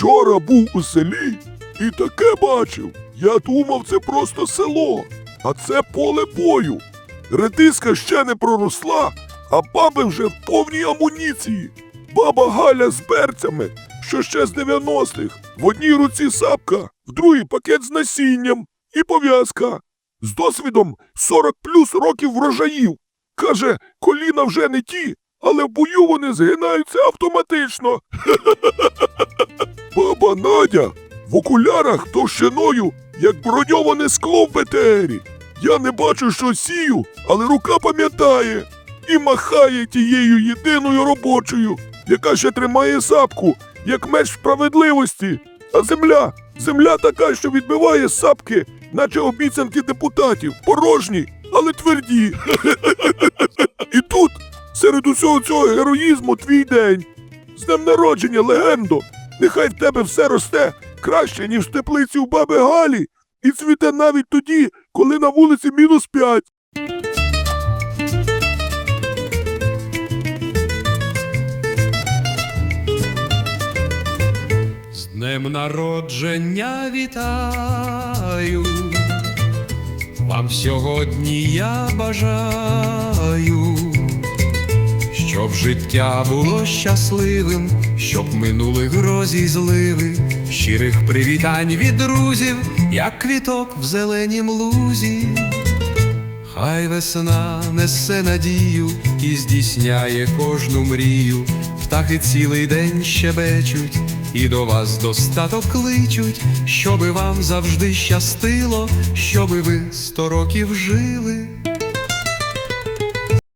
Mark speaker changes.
Speaker 1: Вчора був у селі і таке бачив. Я думав, це просто село, а це поле бою. Редиска ще не проросла, а баби вже в повній амуніції. Баба Галя з берцями, що ще з 90-х. В одній руці сапка, в другій пакет з насінням і пов'язка. З досвідом 40 плюс років врожаїв. Каже, коліна вже не ті, але в бою вони згинаються автоматично. Баба Надя в окулярах товщиною, як броньоване скло в БТРі. Я не бачу, що сію, але рука пам'ятає і махає тією єдиною робочою, яка ще тримає сапку, як меч справедливості. А земля, земля така, що відбиває сапки, наче обіцянки депутатів, порожні, але тверді. І тут, серед усього цього героїзму, твій день. З днем народження, легендо! Нехай в тебе все росте краще, ніж в теплиці у баби Галі, і цвіте навіть тоді, коли на вулиці мінус п'ять.
Speaker 2: З днем народження вітаю. Вам сьогодні я бажаю, щоб життя було щасливим, щоб минули грозі й зливи, щирих привітань від друзів, як квіток в зеленім лузі. Хай весна несе надію і здійсняє кожну мрію. Птахи цілий день щебечуть, і до вас достаток кличуть, щоби вам завжди щастило, щоби ви сто років жили.